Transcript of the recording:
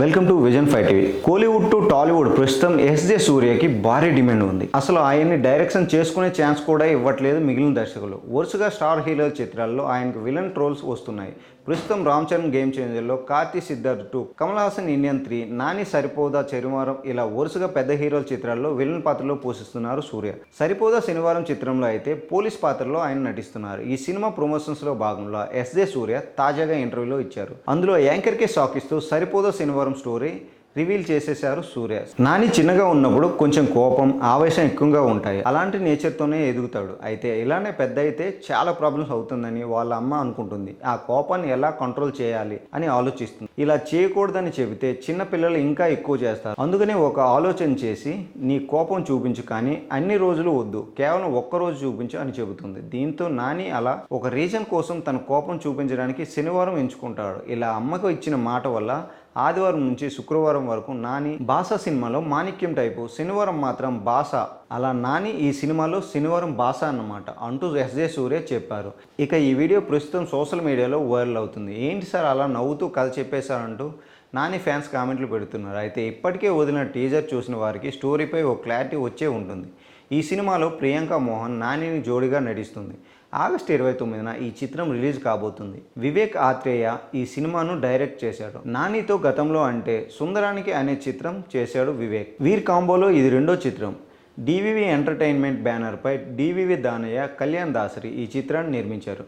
Welcome to vision five TV. Kollywood to Tollywood ప్రస్తుతం SJ సూర్యకి భారీ demand ఉంది. అసలు ఆయన్ని డైరెక్షన్ చేసుకునే ఛాన్స్ కూడా ఇవ్వట్లేదు మిగిలిన దర్శకులు. వరుసగా స్టార్ హీరో చిత్రాల్లో ఆయనకు విలన్ ట్రోల్స్ వస్తున్నాయి. ప్రస్తుతం Ram Charan game చేంజర్లో Karthi Siddharth two Kamal Haasan Indian three Nani సరిపోదా చరిమారం ఇలా వరుసగా పెద్ద హీరోల చిత్రాల్లో విలన్ పాత్రలో పోషిస్తున్నారు సూర్య. సరిపోదా శనివారం చిత్రంలో అయితే పోలీస్ పాత్రలో ఆయన నటిస్తున్నారు. ఈ సినిమా ప్రమోషన్స్లో భాగంలో ఎస్జే సూర్య తాజాగా ఇంటర్వ్యూలో ఇచ్చారు. అందులో యాంకర్కే షాక్ ఇస్తూ సరిపోదా శనివారం స్టోరీ రివీల్ చేసేశారు సూర్య. నాని చిన్నగా ఉన్నప్పుడు కొంచెం కోపం ఆవేశం ఎక్కువగా ఉంటాయి. అలాంటి నేచర్తోనే ఎదుగుతాడు. అయితే ఇలానే పెద్ద అయితే చాలా ప్రాబ్లమ్స్ అవుతుందని వాళ్ళ అమ్మ అనుకుంటుంది. ఆ కోపాన్ని ఎలా కంట్రోల్ చేయాలి అని ఆలోచిస్తుంది. ఇలా చేయకూడదని చెబితే చిన్న పిల్లలు ఇంకా ఎక్కువ చేస్తారు. అందుకనే ఒక ఆలోచన చేసి నీ కోపం చూపించు కానీ అన్ని రోజులు వద్దు. కేవలం ఒక్క రోజు చూపించు అని చెబుతుంది. దీంతో నాని అలా ఒక రీజన్ కోసం తన కోపం చూపించడానికి శనివారం ఎంచుకుంటాడు. ఇలా అమ్మకు ఇచ్చిన మాట వల్ల ఆదివారం నుంచి శుక్రవారం వరకు నాని బాస సినిమాలో మాణిక్యం టైపు శనివారం మాత్రం బాస. అలా నాని ఈ సినిమాలో శనివారం బాస అన్నమాట అంటూ ఎస్జే సూర్య చెప్పారు. ఇక ఈ వీడియో ప్రస్తుతం సోషల్ మీడియాలో వైరల్ అవుతుంది. ఏంటి సార్ అలా నవ్వుతూ కథ చెప్పేశారంటూ? నాని ఫ్యాన్స్ కామెంట్లు పెడుతున్నారు. అయితే ఇప్పటికే వదిలిన టీజర్ చూసిన వారికి స్టోరీపై ఓ క్లారిటీ వచ్చే ఉంటుంది. ఈ సినిమాలో ప్రియాంక మోహన్ నానిని జోడిగా నటిస్తుంది. ఆగస్టు ఇరవై తొమ్మిదిన ఈ చిత్రం రిలీజ్ కాబోతుంది. వివేక్ ఆత్రేయ ఈ సినిమాను డైరెక్ట్ చేశాడు. నానితో గతంలో అంటే సుందరానికి అనే చిత్రం చేశాడు వివేక్. వీర్ కాంబోలో ఇది రెండో చిత్రం. డివివి ఎంటర్టైన్మెంట్ బ్యానర్పై డివివి దానయ్య కళ్యాణ్ దాసరి ఈ చిత్రాన్ని నిర్మించారు.